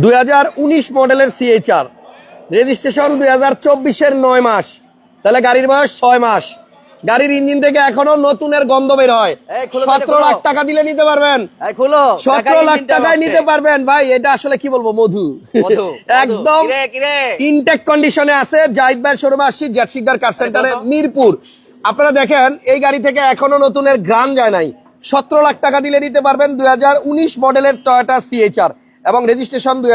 দুই হাজার উনিশ মডেলের সিএইচআর রেজিস্ট্রেশন দুই হাজার চব্বিশের নয় মাস। তাহলে গাড়ির বয়স ছয় মাস। গাড়ির ইঞ্জিন থেকে এখনও নতুনের গন্ধ বের হয়। সতেরো লাখ টাকা দিলে নিতে পারবেন। সতেরো লাখ টাকায় নিতে পারবেন। ভাই এটা আসলে কি বলব মধু। একদম? ইনটেক কন্ডিশনে আছে জাহিদ ভাই শোরুমে আসছি জেটসিকদার কার সেন্টারে মিরপুর। আপনারা দেখেন এই গাড়ি থেকে এখনও নতুনের গ্রান যায় নাই। সতেরো লাখ টাকা দিলে নিতে পারবেন দু হাজার উনিশ মডেলের টয়োটা সিএইচআর এবং রেজিস্ট্রেশন দুই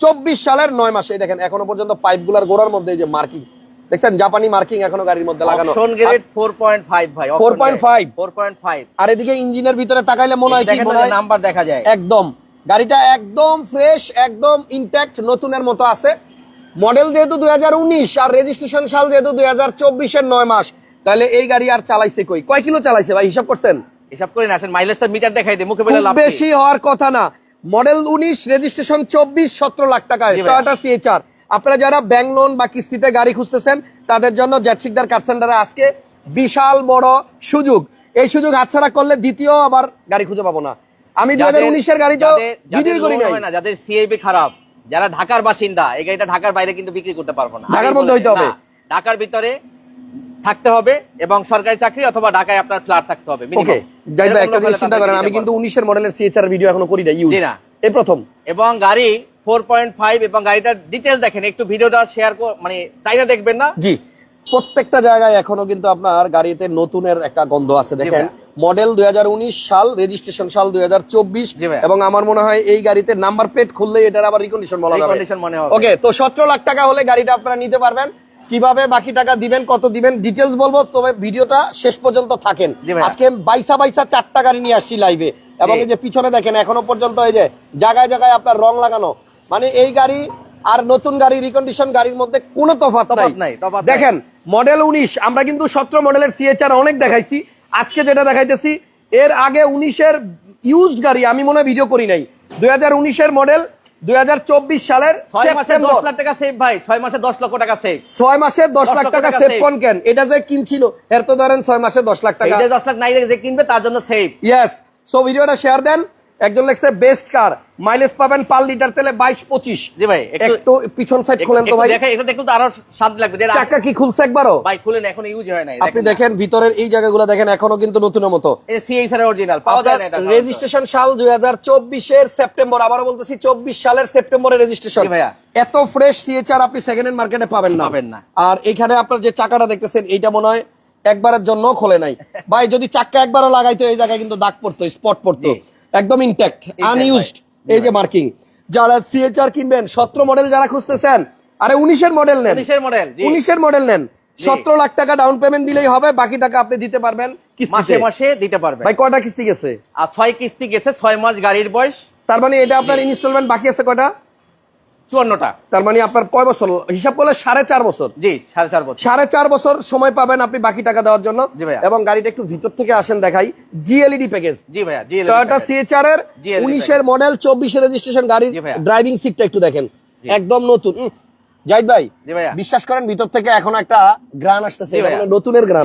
চব্বিশ সালের নয় মাসে দেখেন এখনও পর্যন্ত পাইপগুলার গোড়ার মধ্যে যে মার্কিং দেখছেন? জাপানি মার্কিং এখনও গাড়ির মধ্যে লাগানো। অপশন গ্রেড 4.5 ভাই 4.5 4.5 আর এদিকে ইঞ্জিনের ভিতরে তাকাইলে মনে হয় কি মনে হয় নাম্বার দেখা যায়। একদম। গাড়িটা একদম ফ্রেশ একদম ইনট্যাক্ট নতুনের মতো আছে। মডেল যেহেতু দুই হাজার উনিশ আর রেজিস্ট্রেশন সাল যেহেতু দুই হাজার চব্বিশের নয় মাস তাহলে এই গাড়ি আর চালাইছে কই? কয় কিলো চালাইছে ভাই? হিসাব করছেন? হিসাব করে আসেন মাইলেজটা মিটার দেখাই দে মুখে বলে লাভ বেশি হওয়ার কথা না। মডেল উনিশ রেজিস্ট্রেশন চব্বিশ সতেরো লাখ ভাইয়া। টয়োটা সিএচআর আপনারা যারা ব্যাংক লোন বা কিস্তিতে গাড়ি খুঁজতেছেন তাদের জন্য জ্যাটসিকদার কার সেন্টারে আজকে বিশাল বড় সুযোগ। এই সুযোগ হাতছাড়া করলে দ্বিতীয় আবার গাড়ি খুঁজে পাবো না। আমি দুই হাজার উনিশের গাড়ি ভিডিও করি না যাদের সিএবি খারাপ যারা ঢাকার বাসিন্দা এই গাড়িটা ঢাকার বাইরে কিন্তু বিক্রি করতে পারব না। ঢাকার মধ্যে হইতে হবে। ঢাকার ভিতরে থাকতে হবে এবং সরকারি চাকরি অথবা ঢাকায় আপনার ফ্ল্যাট থাকতে হবে ওকে যাই ভাই একটা জিনিস চিন্তা করেন আমি কিন্তু পারব। উনিশের মডেলের সিএচআর ভিডিও এখনও করি না ইউজ না। এই প্রথম। এবং গাড়ি ফোর পয়েন্ট ফাইভ এবং গাড়িটার ডিটেলস দেখেন একটু ভিডিওটা শেয়ার মানে তাই না দেখবেন না? জি। প্রত্যেকটা জায়গায় এখনও কিন্তু আপনার গাড়িতে নতুনের একটা গন্ধ আছে দেখেন। মডেল দুই হাজার উনিশ সাল রেজিস্ট্রেশন সাল দুই। এবং আমার মনে হয় এই গাড়িতে নাম্বার প্লেট খুললে এটার আবার রিকন্ডিশন বলা যাবে। মনে ওকে তো সতেরো লাখ টাকা হলে গাড়িটা আপনারা নিতে পারবেন। কীভাবে বাকি টাকা দিবেন কত দিবেন ডিটেলস বলব। তবে ভিডিওটা শেষ পর্যন্ত থাকেন। আজকে বাইসা বাইসা চারটা গাড়ি নিয়ে আসছি লাইভে এবং এই যে পিছনে দেখেন এখনও পর্যন্ত এই যে জায়গায় জায়গায় আপনার রং লাগানো। মানে এই গাড়ি আর নতুন গাড়ি রিকন্ডিশন গাড়ির মধ্যে কোনো তফাৎ নাই। দেখেন মডেল উনিশ আমরা কিন্তু সতেরো মডেলের সিএচআর অনেক দেখাইছি। আজকে যেটা দেখাইতেছি এর আগে উনিশের ইউজড গাড়ি আমি মনে হয় ভিডিও করি নাই। দুই হাজার উনিশের মডেল দুই হাজার চব্বিশ সালের ছয় মাসে সেপ্টেম্বর। দশ লাখ টাকা সেভ ভাই। ছয় মাসে দশ লক্ষ টাকা সেভ ছয় মাসে দশ লাখ টাকা সেভ কোন কেন? এটা যে কিনছিল এর তো ধরেন ছয় মাসে দশ লাখ টাকা। যে দশ লাখ নাই যে কিনবে তার জন্য সেভ ইয়েস সো ভিডিওটা শেয়ার দেন। একজন লেখছে বেস্ট কার মাইলেজ পাবেন পার লিটার তেলে বাইশ পঁচিশ জি ভাই একটু পিছন সাইড খুলেন তো ভাই। এটা দেখলে তো আরও স্বাদ লাগবে। চাকা কি খুলছে একবারও? ভাই খুলেন এখন ইউজ হয় নাই। আপনি দেখেন ভিতরের এই জায়গাগুলো দেখেন এখনও কিন্তু নতুনের মতো। সিএই এর অরিজিনাল পাওয়া যায় না এটা রেজিস্ট্রেশন সাল দুই হাজার চব্বিশের সেপ্টেম্বর আবারও বলতেছি চব্বিশ সালের সেপ্টেম্বরে রেজিস্ট্রেশন ভাইয়া। এত ফ্রেশ সিএচআর আপনি সেকেন্ড হ্যান্ড মার্কেটে পাবেন না। পাবেন না। আর এখানে আপনার যে চাকাটা দেখতেছেন এইটা মনে হয় একবারের জন্য খোলে নাই। ভাই যদি চাক্কা একবারও লাগাইতো এই জায়গায় কিন্তু দাগ পড়তো স্পট পড়তো। একদম ইনট্যাক্ট আনইউজড এই যে মার্কিং যারা সিএচআর কিনবেন সতেরো মডেল যারা খুঁজতেছেন আরে উনিশের মডেল নেন। উনিশের মডেল উনিশের মডেল নেন। সতেরো লাখ টাকা ডাউন পেমেন্ট দিলেই হবে বাকি টাকা আপনি দিতে পারবেন। মাসে মাসে দিতে পারবেন। ভাই কয়টা কিস্তি গেছে? আর ছয় কিস্তি গেছে ছয় মাস গাড়ির বয়স। তার মানে এটা আপনার ইনস্টলমেন্ট বাকি আছে কয়টা? চুয়ান্নটা। তার মানে আপনার কয় বছর? হিসাব করলে সাড়ে চার বছর। জি সাড়ে চার বছর। সাড়ে চার বছর সময় পাবেন আপনি বাকি টাকা দেওয়ার জন্য। জি ভাইয়া। এবং গাড়িটা একটু ভিতর থেকে আসেন দেখাই। জিএলইডি প্যাকেজ জি ভাইয়া টয়োটা সিএচআর এর GLE উনিশের মডেল চব্বিশের রেজিস্ট্রেশন গাড়ির ড্রাইভিং সিটটা একটু দেখেন। একদম নতুন। জাহিদ ভাই বিশ্বাস করেন ভিতর থেকে এখন একটা গ্রান আসতেছে নতুনের গ্রান।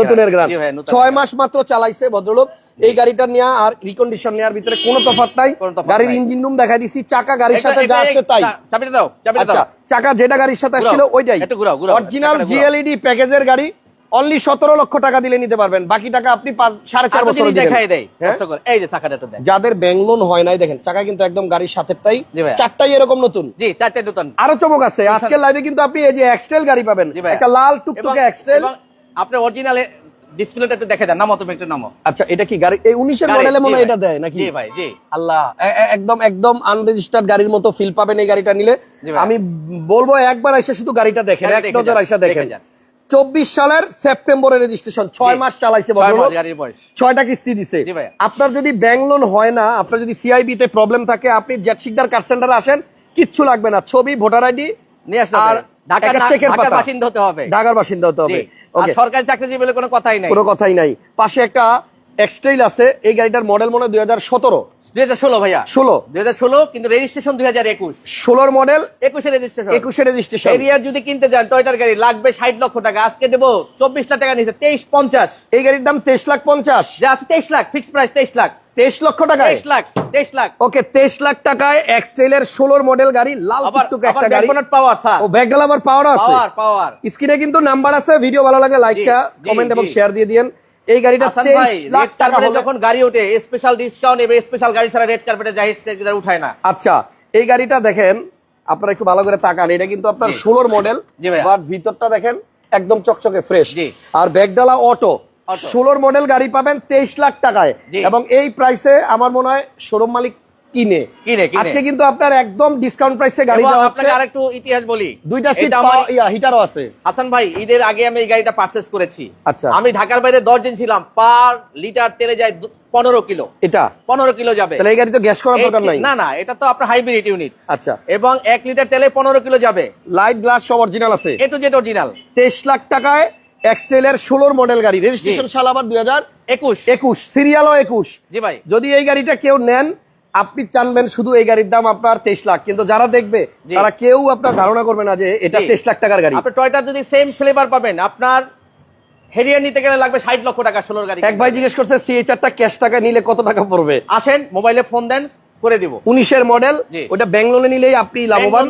নতুনের গ্রান। ছয় মাস মাত্র চালাইছে ভদ্রলোক। এই গাড়িটা নিয়ে আর রিকন্ডিশন নেওয়ার ভিতরে কোনো তফাৎ নাই। গাড়ির ইঞ্জিন রুম দেখাই দিছি চাকা গাড়ির সাথে যা আসছে তাই। চাবিটা দাও চাবিটা আচ্ছা দাও। চাকা যেটা গাড়ির সাথে আসছিল ওইটাই। অরিজিনাল। জিএলইডি প্যাকেজের গাড়ি। অনলি সতেরো লক্ষ টাকা দিলে নিতে পারবেন। বাকি টাকা আপনি সাড়ে চার বছর দেখাই দেয় এই যে চাকাটা যাদের ব্যাংক লোন হয় নাই দেখেন চাকা কিন্তু একদম গাড়ির সাথেরটাই। চারটাই এরকম নতুন। জি চারটে নতুন। আরও চমক আছে আজকের লাইভে কিন্তু আপনি এই যে এক্সটেল গাড়ি পাবেন একটা লাল টুকটুকে এক্সটেল এবং আপনার অরিজিনাল ডিসপ্লেটা একটু দেখে দেন নামো তুমি একটু নামো আচ্ছা এটা কি গাড়ি? এই উনিশের মডেলে মনে এটা দেয় নাকি? জি ভাই জি। আল্লাহ এ- এ- একদম একদম আনরেজিস্টার্ড গাড়ির মতো ফিল পাবেন এই গাড়িটা নিলে। আমি বলব একবার এসে শুধু গাড়িটা দেখেন এক দেখে নজর এসে দেখেন। চব্বিশ সালের সেপ্টেম্বরের রেজিস্ট্রেশন ছয় মাস চালাইছে ছয়টা কিস্তি দিছে। আপনার যদি ব্যাংক লোন হয় না আপনার যদি সিআইবি তে প্রবলেম থাকে আপনি জেট সিকদার কার সেন্টারে আসেন কিচ্ছু লাগবে না। ছবি ভোটার আইডি নিয়ে আসতে আর ঢাকার। বাসিন্দা হতে হবে। ঢাকার বাসিন্দা হতে হবে। সরকারি চাকরিজীবী কোনো কথাই নাই। কোনো কথাই নাই। পাশে একটা এক্সট্রেইল আছে এই গাড়িটার মডেল মনে হয় দুই হাজার সতেরো। দুই হাজার ষোলো ভাইয়া। ষোলো। দুই হাজার ষোলো কিন্তু রেজিস্ট্রেশন দুই হাজার একুশ। ষোলোর মডেল একুশে রেজিস্ট্রেশন একুশে রেজিস্ট্রেশন এরিয়ার যদি কিনতে যান টয়টার গাড়ি লাগবে ষাট লক্ষ টাকা। আজকে দেবো চব্বিশ লাখ টাকা নিচ্ছে তেইশ পঞ্চাশ। এই গাড়ির দাম তেইশ লাখ পঞ্চাশ। যে আছে তেইশ লাখ ফিক্সড প্রাইস তেইশ লাখ। তেইশ লক্ষ টাকায়? তেইশ লাখ তেইশ লাখ। ওকে তেইশ লাখ টাকায় এক্সট্রেলের ষোলোর মডেল গাড়ি লাল টুকটুকে একটা গাড়ি। পাওয়ার স্যার ও ব্যাকডাল আবার পাওয়ার আছে। পাওয়ার পাওয়ার স্ক্রিনে কিন্তু নাম্বার আছে ভিডিও ভালো লাগে লাইক কমেন্ট এবং শেয়ার দিয়ে দিয়েন। এই গাড়িটা তেইশ লাখ টাকা যখন গাড়ি ওঠে স্পেশাল ডিসকাউন্ট এবার স্পেশাল গাড়ি ছাড়া রেড কার্পেটে জাহির উঠায় না। আচ্ছা এই গাড়িটা দেখেন আপনারা একটু ভালো করে তাকান এটা কিন্তু আপনার ষোলোর মডেল। বাট ভিতরটা দেখেন একদম চকচকে ফ্রেশ আর ব্যাগডালা অটো অটো। ষোলোর মডেল গাড়ি পাবেন তেইশ লাখ টাকায়। এবং এই প্রাইসে আমার মনে হয় শোরুম মালিক কিনে। কিনে আজকে কিন্তু আপনার একদম ডিসকাউন্ট প্রাইসে গাড়ি দেওয়া আপনাকে আরেকটু ইতিহাস বলি। দুইটা সিট ইয়া হিটারও আছে। হাসান ভাই ঈদের আগে আমি এই গাড়িটা পারচেস করেছি। আচ্ছা। আমি ঢাকার বাইরে দশ দিন ছিলাম। পার লিটার তেলে যায় পনেরো কিলো। এটা? পনেরো কিলো যাবে। তাহলে এই গাড়ি তো গ্যাস করার দরকার নাই? না না এটা তো আপনার হাইব্রিড ইউনিট আচ্ছা। এবং এক লিটার তেলে পনেরো কিলো যাবে। লাইট গ্লাস সব অরিজিনাল আছে। এ টু জেড অরিজিনাল তেইশ লাখ টাকায় এক্সটেলের ষোলোর মডেল গাড়ি। রেজিস্ট্রেশন সাল আবার দুই হাজার একুশ। একুশ সিরিয়ালও একুশ। জি ভাই। যদি এই গাড়িটা কেউ নেন আপনি জানবেন শুধু এই গাড়ির দাম আপনার তেইশ লাখ। কিন্তু যারা দেখবে তারা কেউ আপনার ধারণা করবে না যে এটা তেইশ লাখ টাকার গাড়ি। আপনি টয়টার যদি সেম ফ্লেভার পাবেন আপনার হেরিয়ার নিতে গেলে লাগবে ষাট লক্ষ টাকা ষোলোর গাড়ি এক ভাই জিজ্ঞেস করছে ক্যাশ টাকা নিলে কত টাকা পড়বে? আসেন মোবাইলে ফোন দেন করে দিব। উনিশের মডেল। ওটা ব্যাঙ্গলোরে নিলেই আপনি লাভবান।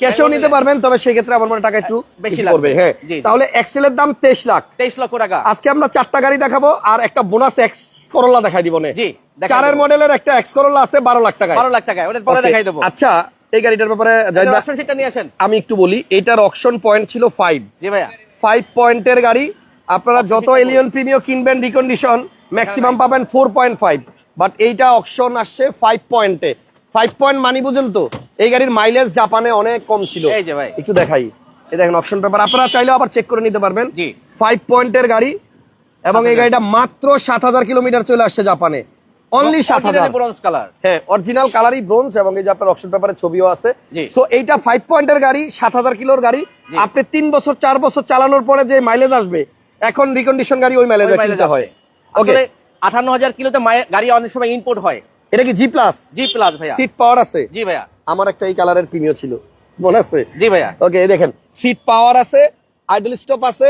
ক্যাশেও নিতে পারবেন তবে সেক্ষেত্রে আমার মনে টাকা একটু বেশি লাগবে। হ্যাঁ। তাহলে এক্সেলের দাম তেইশ লাখ। তেইশ লক্ষ টাকা। আজকে আমরা চারটা গাড়ি দেখাবো আর একটা বোনাস এক্স করলা দেখাই দিব নে। জি, চারের মডেলের একটা এক্স করোলা আছে বারো লাখ টাকা বারো লাখ টাকা ওটা পরে দেখাই দেবো। আচ্ছা এই গাড়িটার ব্যাপারে অপশন নিয়ে আসেন। আমি একটু বলি এটার অকশন পয়েন্ট ছিল ফাইভ জি ভাইয়া। ফাইভ পয়েন্টের গাড়ি আপনারা যত এলিয়ন প্রিমিও কিনবেন রিকন্ডিশন ম্যাক্সিমাম পাবেন ফোর পয়েন্ট ফাইভ বাট এইটা অকশন আসছে ফাইভ পয়েন্টে ফাইভ পয়েন্ট মানি বুঝেন তো এই গাড়ির মাইলেজ জাপানে অনেক কম ছিল। এই যে ভাই। একটু দেখাই। এই দেখেন অপশন পেপার আপনারা চাইলেও আবার চেক করে নিতে পারবেন। জি। ফাইভ পয়েন্টের গাড়ি এবং এই গাড়িটা মাত্র সাত হাজার কিলোমিটার চলে আসছে জাপানে অনলি সাত হাজার। ব্রোঞ্জ কালার হ্যাঁ অরিজিনাল কালারই ব্রোঞ্জ এবং এই যে আপনার অপশন পেপারের ছবিও আছে। সো এইটা ফাইভ পয়েন্টের গাড়ি সাত হাজার কিলোর গাড়ি। আপনি তিন বছর চার বছর চালানোর পরে যে মাইলেজ আসবে এখন রিকন্ডিশন গাড়ি ওই মাইলেজ হয়। ওকে আঠান্ন হাজার কিলোতে গাড়ি অনেক সময় ইম্পোর্ট হয়। এটা কি জি প্লাস জি প্লাস ভাইয়া। সিট পাওয়ার আছে। জি ভাইয়া। আমার একটা এই কালারের প্রিমিয় ছিল। মনে আছে? জি ভাইয়া। ওকে দেখেন। সিট পাওয়ার আছে আইডল স্টপ আছে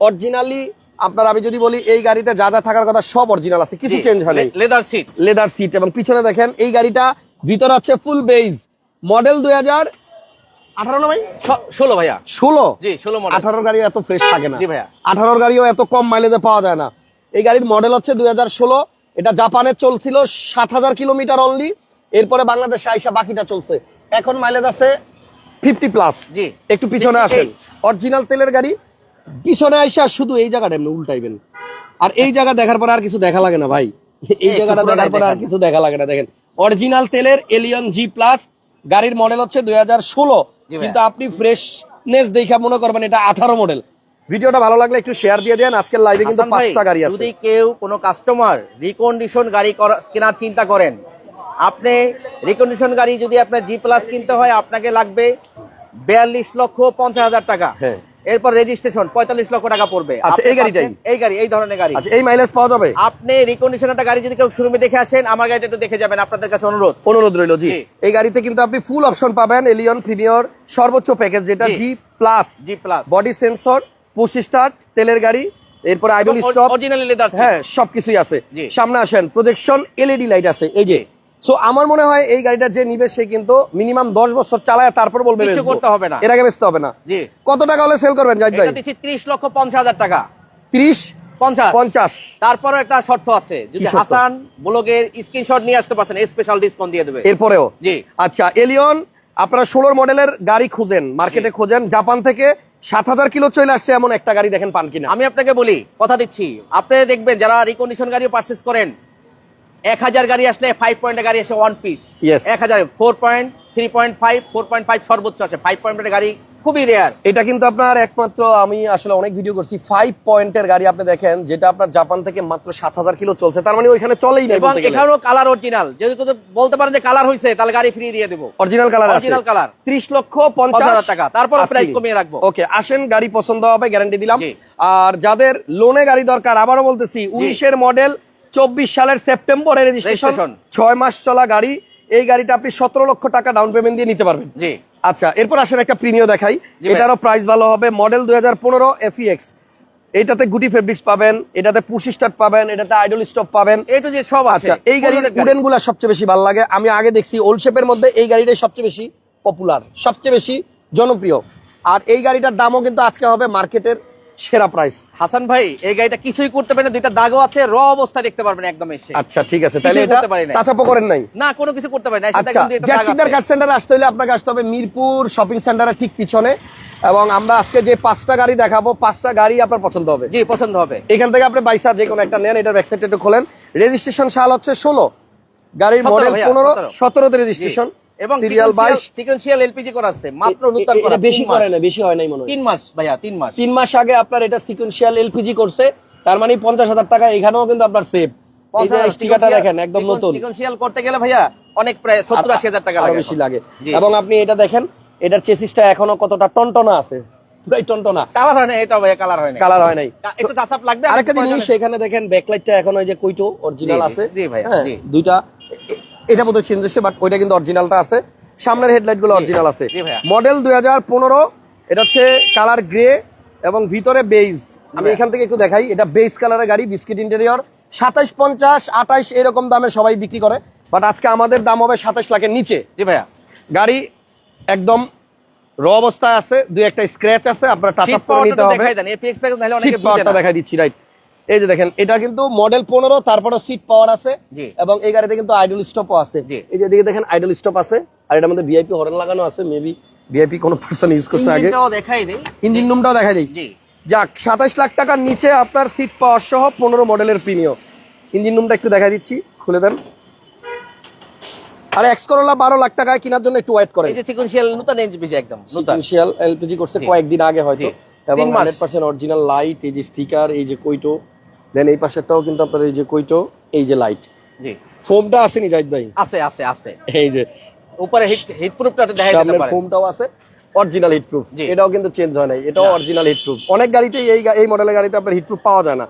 অরিজিনালি আপনার আমি যদি বলি এই গাড়িতে যা যা থাকার কথা সব অরিজিনাল আছে কিছু চেঞ্জ হয় লেদার সিট লেদার সিট এবং পিছনে দেখেন এই গাড়িটা ভিতরে আছে ফুল বেজ মডেল দুই হাজার আঠারো না ভাই? ষোলো ভাইয়া। ষোলো? জি ষোলো আঠারোর গাড়ি এত ফ্রেশ থাকে না। ভাইয়া। আঠারোর গাড়িও এত কম মাইলেজে পাওয়া যায় না। এই গাড়ির মডেল হচ্ছে দুই হাজার ষোলো। এটা জাপানে চলছিল সাত হাজার কিলোমিটার অনলি এরপরে বাংলাদেশে আইসা বাকিটা চলছে। এখন মাইলেজ আছে ফিফটি প্লাস জি। একটু পিছনে আসেন। অরিজিনাল তেলের গাড়ি। পিছনে আইসা শুধু এই জায়গাটা এমনি উল্টাইবেন। আর এই জায়গা দেখার পরে আর কিছু দেখা লাগে না ভাই। এই জায়গাটা দেখার পরে আর কিছু দেখা লাগে না দেখেন। অরিজিনাল তেলের এলিয়ন জি প্লাস গাড়ির মডেল হচ্ছে দুই হাজার ষোলো। কিন্তু আপনি ফ্রেশনেস দেখা মনে করবেন এটা আঠারো মডেল ভিডিওটা ভালো লাগলে একটু শেয়ার দিয়ে দেন আজকের লাইভে কিন্তু পাঁচটা গাড়ি আছে। যদি কেউ কোনো কাস্টমার রিকন্ডিশন গাড়ি করা- কেনার চিন্তা করেন আপনি রিকন্ডিশন গাড়ি যদি আপনার জি প্লাস কিনতে হয় আপনাকে লাগবে বিয়াল্লিশ লক্ষ পঞ্চাশ হাজার টাকা। হ্যাঁ। এরপর রেজিস্ট্রেশন পঁয়তাল্লিশ লক্ষ টাকা পড়বে। আচ্ছা, এই গাড়িটাই? এই গাড়ি এই ধরনের গাড়ি। আচ্ছা এই মাইলেজ পাওয়া যাবে? আপনি রিকন্ডিশন একটা গাড়ি যদি কেউ শোরুমে দেখে আসেন আমার গাড়িটা একটু দেখে যাবেন আপনাদের কাছে অনুরোধ। অনুরোধ রইল জি। এই গাড়িতে কিন্তু আপনি ফুল অপশন পাবেন এলিয়ন প্রিমিয়র সর্বোচ্চ প্যাকেজ যেটা G. G plus G plus body sensor push start তেলের গাড়ি এরপরে আইডল স্টপ অরিজিনালি লেদার হ্যাঁ সবকিছুই আছে। সামনে আসেন প্রজেকশন এলইডি লাইট আছে এই যে। সো আমার মনে হয় এই গাড়িটা যে নিবে সে কিন্তু মিনিমাম দশ বছর চালায় তারপর বলবে কিছু করতে হবে না। এর আগে বেচতে হবে না। জি। কত টাকা হলে সেল করবেন ভাই? ত্রিশ লক্ষ পঞ্চাশ হাজার টাকা। ত্রিশ? পঞ্চাশ। একটা শর্ত আছে। যদি হাসান ব্লগের স্ক্রিনশট নিয়ে আসতে পারছেন স্পেশাল ডিসকাউন্ট দিয়ে দেবে। এরপরেও? জি। আচ্ছা এলিয়ন আপনারা ষোলোর মডেলের গাড়ি খুঁজেন মার্কেটে খোঁজেন। জাপান থেকে সাত হাজার কিলো চলে আসছে এমন একটা গাড়ি দেখেন পান কিনা। আমি আপনাকে বলি কথা দিচ্ছি। আপনি দেখবেন যারা রিকন্ডিশন গাড়ি পারচেস করেন এক হাজার গাড়ি আসলে ফাইভ পয়েন্টের গাড়ি আসে ওয়ান পিস এক হাজার four point three point five four point five সর্বোচ্চ আছে ফাইভ পয়েন্টের গাড়ি খুবই রেয়ার এটা কিন্তু আপনার একমাত্র আমি আসলে অনেক ভিডিও করছি। ফাইভ পয়েন্টের গাড়ি আপনি দেখেন যেটা আপনার জাপান থেকে মাত্র সাত হাজার কিলো চলছে। তার মানে ওইখানে চলেই না এবং এখানেও কালার অরিজিনাল যদি বলতে পারেন যে কালার হয়েছে তাহলে গাড়ি ফ্রি দিয়ে দেবো। অরিজিনাল কালার অরিজিনাল কালার ত্রিশ লক্ষ পঞ্চাশ হাজার টাকা। তারপর প্রাইস কমিয়ে রাখব। ওকে আসেন গাড়ি পছন্দ হবে গ্যারান্টি দিলাম। আর যাদের লোনে গাড়ি দরকার আবারও বলতেছি উনিশের মডেল চব্বিশ সালের সেপ্টেম্বরে রেজিস্ট্রেশন ছয় মাস চলা গাড়ি। এই গাড়িটা আপনি সতেরো লক্ষ টাকা ডাউন পেমেন্ট দিয়ে নিতে পারবেন। জি। আচ্ছা এরপর আসেন একটা প্রিমিয় দেখাই। এটারও প্রাইস ভালো হবে। মডেল দুই হাজার পনেরো এফিএক্স এটাতে গুটি ফেব্রিক্স পাবেন এটাতে পুশি স্টার্ট পাবেন এটাতে আইডল স্টপ পাবেন। এই তো যে সব আছে। আচ্ছা এই গাড়ির উডেনগুলা সবচেয়ে বেশি ভালো লাগে। আমি আগে দেখছি ওল্ড শেপের মধ্যে এই গাড়িটাই সবচেয়ে বেশি পপুলার সবচেয়ে বেশি জনপ্রিয়। আর এই গাড়িটার দামও কিন্তু আজকে হবে মার্কেটের সেরা প্রাইস হাসান ভাই এই গাড়িটা কিছুই করতে পারে না দুইটা দাগও আছে র অবস্থা দেখতে পারবেন একদম এসে। আচ্ছা ঠিক আছে তাহলে এটা। টাচাপো করেন নাই? না কোনো কিছু করতে পারে না সেটা কিন্তু এটা দাগ আছে। কার সেন্টারে আসতে হলে আপনাকে আসতে হবে মিরপুর শপিং সেন্টারের ঠিক পিছনে এবং আমরা আজকে যে পাঁচটা গাড়ি দেখাবো পাঁচটা গাড়ি আপনার পছন্দ হবে। জি পছন্দ হবে। এখান থেকে আপনি বাইসা যে কোনো একটা নেন এটার ব্যাকসাইড একটু খোলেন। রেজিস্ট্রেশন সাল হচ্ছে ষোলো গাড়ির মডেল পনেরো 17 সতেরোতে রেজিস্ট্রেশন এবং সিরিয়াল বাইশ? চিকেনশিয়াল এলপিজি করা আছে মাত্র নতুন করা বেশি করে না বেশি হয় নাই মনে হয়। তিন মাস ভাইয়া তিন মাস। তিন মাস আগে আপনার এটা সিকুয়েন্সিয়াল এলপিজি করছে তার মানে পঞ্চাশ হাজার টাকা এখানেও কিন্তু আপনার সেভ এই যে স্টিকারটা দেখেন একদম নতুন। চিকেনশিয়াল করতে গেলে ভাইয়া অনেক প্রায় সত্তর আশি হাজার টাকা লাগে বেশি লাগে। এবং আপনি এটা দেখেন এটার চেসিসটা এখনও কতটা টনটনা আছে। পুরাই টনটনা। কালার হয় না এটা ভাইয়া কালার হয় না কালার হয় নাই। একটু টাচ লাগবে? আরেকটা জিনিস এখানে দেখেন ব্যাকলাইটটা এখন ওই যে কইটো অরিজিনাল আছে। জি ভাইয়া, হ্যাঁ, দুইটা এটা বোধহয় চেঞ্জ হচ্ছে বাট ওইটা কিন্তু অরিজিনালটা আছে। সামনের হেডলাইটগুলো অরিজিনাল আছে। মডেল দুই হাজার পনেরো এটা হচ্ছে কালার গ্রে এবং ভিতরে বেজ আমি এখান থেকে একটু দেখাই এটা বেজ কালারের গাড়ি বিস্কিট ইন্টেরিয়র সাতাইশ পঞ্চাশ আঠাইশ এরকম দামে সবাই বিক্রি করে। বাট আজকে আমাদের দাম হবে সাতাইশ লাখের নিচে। জি ভাইয়া। গাড়ি একদম র অবস্থায় আছে দুই একটা স্ক্র্যাচ আছে আপনার করে নিতে হবে। দেখাই দেন এপিএক্স প্যাকেজ নাহলে অনেকে বুঝে না। দেখাই দিচ্ছি রাইট এই যে দেখেন এটা কিন্তু মডেল পনেরো তারপরে সিট পাওয়ার আছে এবং এই গাড়িতে কিন্তু আইডল স্টপও আছে। এই যে দিকে দেখেন আইডল স্টপ আছে আর এটার মধ্যে ভিআইপি হর্ন লাগানো আছে মেবি ভিআইপি কোনো পার্সন ইউজ করছে আগে। দেখাই দেই। ইঞ্জিন রুমটাও দেখা যায় জি। যাক সাতাশ লাখ টাকার নিচে আপনার সিট পাওয়ার সহ পনেরো মডেলের প্রিমিয় ইঞ্জিন রুমটা একটু দেখা দিচ্ছি খুলে দেন। আর এক্স করোলা বারো লাখ টাকায় কেনার জন্য একটু ওয়েট করেন। এই যে চিকেনশিয়াল নতুন এনজিপিজি একদম নতুন। সিকুয়েন্সিয়াল এলপিজি করছে কয়েকদিন আগে হয়তো। এবং। হান্ড্রেড পার্সেন্ট অরিজিনাল লাইট এই যে স্টিকার এই যে কইটো দেন এই পাশেরটাও কিন্তু আপনার এই যে কইটো এই যে লাইট জি। ফোমটা আসেনি জাহিদ ভাই? আছে আছে আছে। এই যে। উপরে হিট হিট প্রুফটা দিতে সামনের পারে ফোমটাও আছে। অরিজিনাল হিট প্রুফ এটাও কিন্তু চেঞ্জ হয় নাই। এটাও অরিজিনাল হিট প্রুফ অনেক গাড়িতে এই এই মডেলের গাড়িতে আপনার হিট প্রুফ পাওয়া যায় না।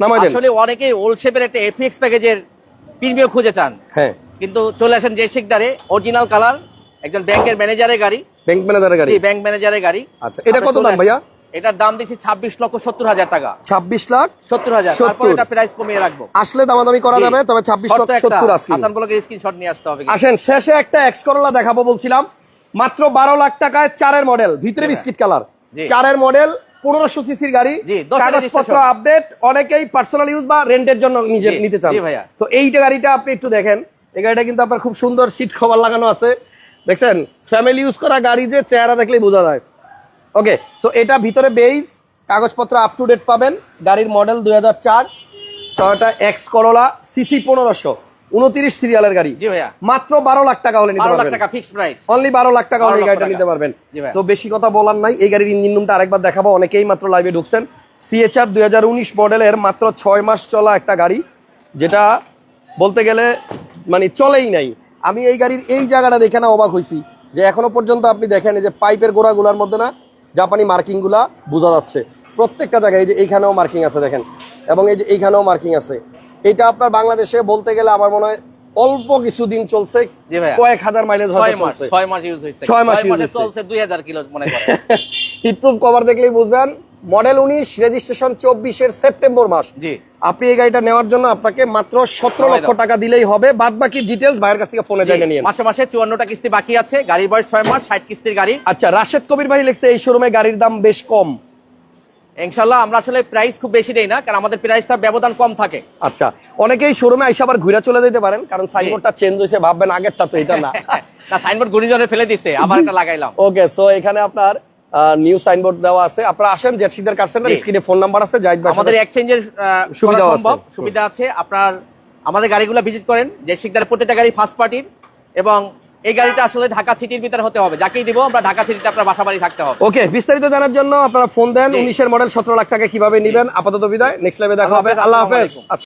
নামাই দেন। আসলে অনেকেই ওল্ড শেপের একটা এফএক্স প্যাকেজের প্রিমিয়াম খুঁজে চান। হ্যাঁ। কিন্তু চলে আসেন যে শিকদারে অরিজিনাল কালার একজন ব্যাংকের ম্যানেজারের গাড়ি। ব্যাংক ম্যানেজারের গাড়ি? জি ব্যাংক ম্যানেজারের গাড়ি। আচ্ছা এটা কত দাম ভাইয়া? এটার দাম দিচ্ছি ছাব্বিশ লক্ষ সত্তর হাজার টাকা। ছাব্বিশ লাখ সত্তর হাজার। তারপর এটা প্রাইস কমিয়ে রাখব। আসলে দামাদামি করা যাবে তবে ছাব্বিশ লক্ষ সত্তর হাসান স্ক্রিনশট নিয়ে আসতে হবে আসেন শেষে একটা এক্স করোলা দেখাবো বলছিলাম। মাত্র বারো লাখ টাকায় চারের মডেল ভিতরে বিস্কিট কালার চারের মডেল পনেরোশো সিসির গাড়ি। কাগজপত্র আপডেট অনেকেই পার্সোনাল ইউজ বা রেন্টের জন্য নিজে নিতে চান। ভাইয়া। তো এইটা গাড়িটা আপনি একটু দেখেন। এই গাড়িটা কিন্তু আপনার খুব সুন্দর সিট কভার লাগানো আছে। দেখছেন? ফ্যামিলি ইউজ করা গাড়ি যে চেহারা দেখলেই বোঝা যায়। ওকে সো এটা ভিতরে বেইস কাগজপত্র আপ টু ডেট পাবেন গাড়ির মডেল দুই হাজার চার টয়োটা এক্স করোলা সিসি পনেরোশো উনত্রিশ সিরিয়ালের গাড়ি। জি ভাইয়া। মাত্র বারো লাখ টাকা হলে নিতে বারো লাখ পারবেন। টাকা ফিক্সড প্রাইস অনলি বারো লাখ টাকা হলে এই গাড়িটা নিতে পারবেন। তো বেশি কথা বলার নাই এই গাড়ির ইঞ্জিন রুমটা আরেকবার দেখাবো অনেকেই মাত্র লাইভে ঢুকছেন। সিএচআর দুই হাজার উনিশ মডেলের মাত্র ছয় মাস চলা একটা গাড়ি যেটা বলতে গেলে মানে চলেই নাই। আমি এই গাড়ির এই জায়গাটা দেখে না অবাক হয়েছি যে এখনও পর্যন্ত আপনি দেখেন এই যে পাইপের গোড়াগুলার মধ্যে না জাপানি মার্কিংগুলা বোঝা যাচ্ছে। প্রত্যেকটা জায়গায় এই যে এইখানেও মার্কিং আছে দেখেন এবং এই যে এইখানেও মার্কিং আছে। এটা আপনার বাংলাদেশে বলতে গেলে আমার মনে হয় অল্প কিছুদিন চলছে। কয়েক হাজার মাইলেজ ছয় মাস ছয় মাস ইউজ হয়েছে। ছয় মাস use মাসে হয়েছে। চলছে দুই হাজার কিলো মনে করে হিটপ্রুফ কভার দেখলেই বুঝবেন মডেল উনিশ রেজিস্ট্রেশন চব্বিশের সেপ্টেম্বর মাস। জি। আপনি এই গাড়িটা নেওয়ার জন্য আপনাকে মাত্র সতেরো লক্ষ টাকা দিলেই হবে। বাদ বাকি ডিটেলস ভাইয়ের কাছ থেকে ফোনে জানিয়ে নিয়ে মাসে মাসে চুয়ান্নটা কিস্তি বাকি আছে। গাড়ির বয়স ছয় মাস ষাট কিস্তির গাড়ি। আচ্ছা রাশেদ কবির ভাই লিখছে এই শোরুমে গাড়ির দাম বেশ কম। ইনশাল্লাহ আমরা আসলে প্রাইস খুব বেশি দেই না কারণ আমাদের প্রাইসটা ব্যবধান কম থাকে। আচ্ছা অনেকেই শোরুমে আইসা আবার ঘুরে চলে যেতে পারেন কারণ সাইনবোর্ডটা চেঞ্জ হয়েছে ভাববেন আগেরটা তো এটা না। না সাইনবোর্ড গুণিজনে ফেলে দিছে আবার একটা লাগাইলাম। ওকে সো এখানে আপনার নিউ সাইনবোর্ড দেওয়া আছে। আপনারা আসেন জেটসিদের কার সেন্টার স্ক্রিনে ফোন নাম্বার আছে জাহিদ ভাই আমাদের এক্সচেঞ্জের সুবিধা সম্ভব সুবিধা আছে। আপনার আমাদের গাড়িগুলো ভিজিট করেন যে শিকদার প্রত্যেকটা গাড়ি ফার্স্ট পার্টির এবং এই গাড়িটা আসলে ঢাকা সিটির ভিতরে হতে হবে। যাকেই দিব আমরা ঢাকা সিটিতে আপনার বাসা বাড়ি থাকতে হবে। ওকে বিস্তারিত জানার জন্য আপনারা ফোন দেন। উনিশের মডেল সতেরো লাখ টাকা কীভাবে নিবেন? আপাতত বিদায়। নেক্সট লাইভে দেখা হবে। আল্লাহ হাফেজ।